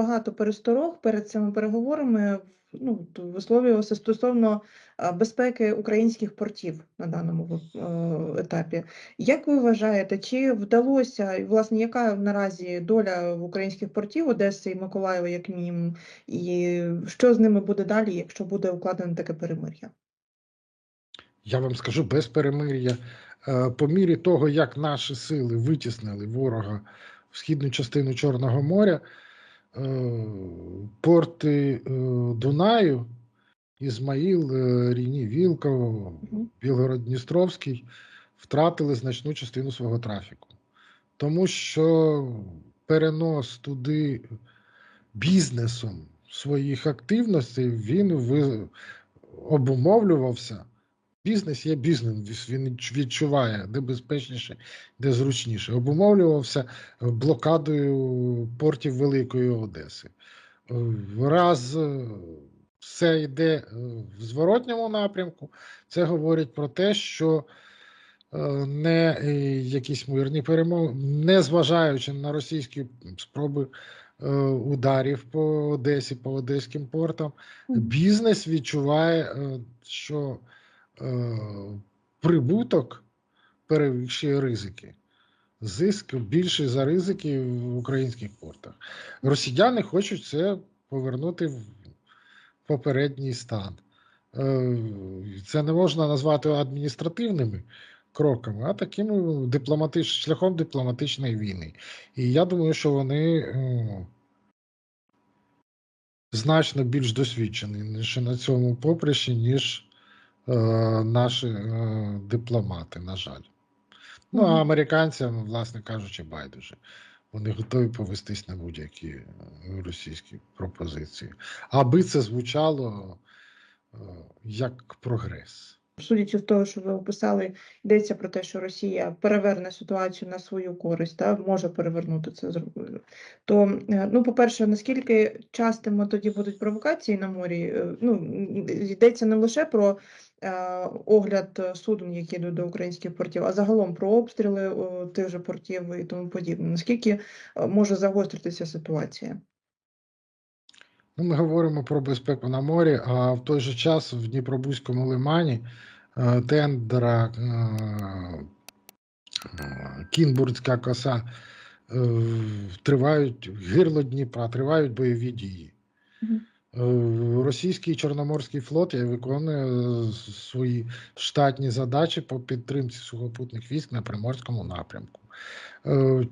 багато пересторог перед цими переговорами. Ну, висловлювався стосовно безпеки українських портів на даному е, етапі. Як ви вважаєте, чи вдалося, і, власне, яка наразі доля в українських портів Одеси і Миколаєва, як мінімум, і що з ними буде далі, якщо буде укладено таке перемир'я? Я вам скажу без перемир'я. Е, По мірі того, як наші сили витіснили ворога в східну частину Чорного моря, порти е, Дунаю, Ізмаїл, е, Ріні, Вілково. Білгород-Дністровський втратили значну частину свого трафіку. Тому що перенос туди бізнесом своїх активностей він обумовлювався. Бізнес є бізнес, він відчуває, де безпечніше, де зручніше. Обумовлювався блокадою портів Великої Одеси. Е, Раз е, все йде е, в зворотньому напрямку, це говорить про те, що е, не е, якісь мирні перемоги, не зважаючи на російські спроби е, ударів по Одесі, по одеським портам, бізнес відчуває, е, що е, прибуток перевищує ризики. Зиск більший за ризики в українських портах. Росіяни хочуть це повернути в попередній стан. Е, Це не можна назвати адміністративними кроками, а таким дипломатич... шляхом дипломатичної війни. І я думаю, що вони е, значно більш досвідчені ніж на цьому поприщі, ніж е, наші е, дипломати, на жаль. Ну, а американцям, власне кажучи, байдуже. Вони готові повестись на будь-які е, російські пропозиції. Аби це звучало е, як прогрес. Судячи з того, що ви описали, йдеться про те, що Росія переверне ситуацію на свою користь, та може перевернути це. То, е, ну, по-перше, наскільки частими тоді будуть провокації на морі? Е, Ну, йдеться не лише про е, огляд суден, які йдуть до українських портів, а загалом про обстріли е, тих же портів і тому подібне. Наскільки е, може загостритися ситуація? Ну, ми говоримо про безпеку на морі, а в той же час в Дніпробузькому лимані е, тендера е, е, Кінбурзька коса тривають гирло Дніпра, тривають бойові дії. Російський Чорноморський флот виконує свої штатні задачі по підтримці сухопутних військ на Приморському напрямку.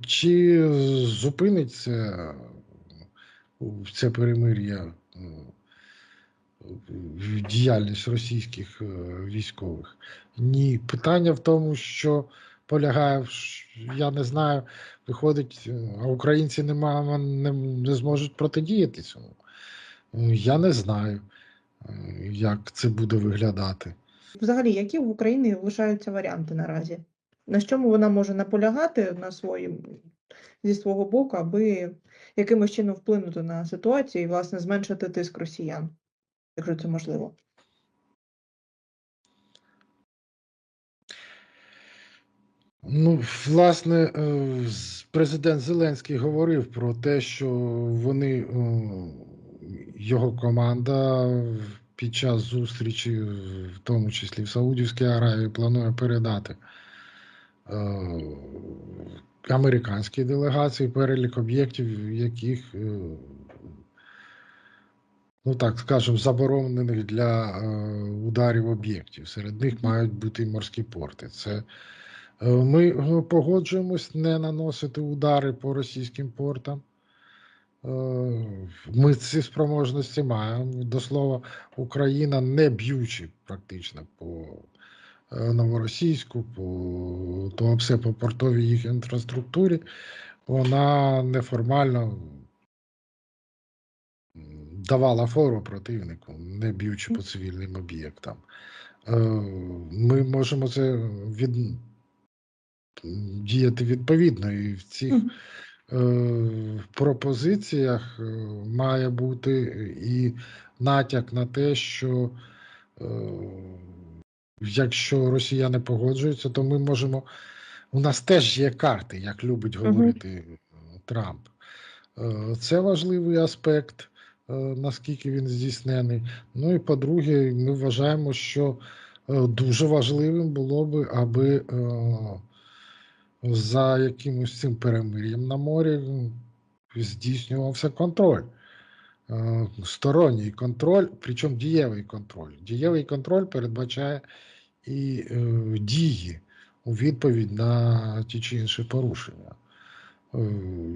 Чи зупиниться е, це перемир'я в діяльність російських е, військових? Ні. Питання в тому, що полягає, я не знаю, виходить, е, а українці нема, не, не зможуть протидіяти цьому. Е, Я не знаю, е, як це буде виглядати. Взагалі, які в Україні лишаються варіанти наразі? На чому вона може наполягати на своїм, зі свого боку, аби якимось чином вплинути на ситуацію і, власне, зменшити тиск росіян, якщо це можливо? Ну, власне, е, президент Зеленський говорив про те, що вони, е, його команда під час зустрічі, в тому числі в Саудівській Аравії, планує передати е, американській делегації перелік об'єктів, яких, е, ну так скажемо, заборонених для е, ударів об'єктів. Серед них мають бути і морські порти. Це Е, Ми погоджуємось не наносити удари по російським портам. Ми ці спроможності маємо. До слова, Україна не б'ючи практично по новоросійську, по то все по портовій їх інфраструктурі, вона неформально давала фору противнику, не б'ючи по цивільним об'єктам. Е, Ми можемо це від діяти відповідно. І в цих е, пропозиціях е, має бути і натяк на те, що е, якщо росіяни погоджуються, то ми можемо. У нас теж є карти, як любить говорити Трамп. Е, Це важливий аспект, е, наскільки він здійснений. Ну і по-друге, ми вважаємо, що дуже важливим було би, аби за якимось цим перемир'ям на морі здійснювався контроль. Е, Сторонній контроль, причому дієвий контроль. Дієвий контроль передбачає і е, дії у відповідь на ті чи інші порушення. Е,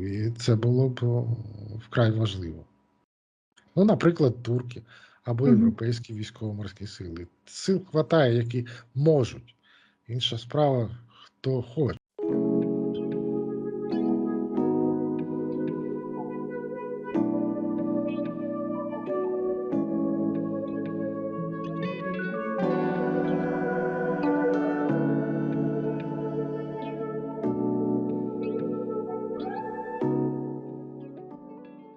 І це було б вкрай важливо. Ну, наприклад, турки або європейські військово-морські сили. Сил хватає, які можуть. Інша справа, хто хоче.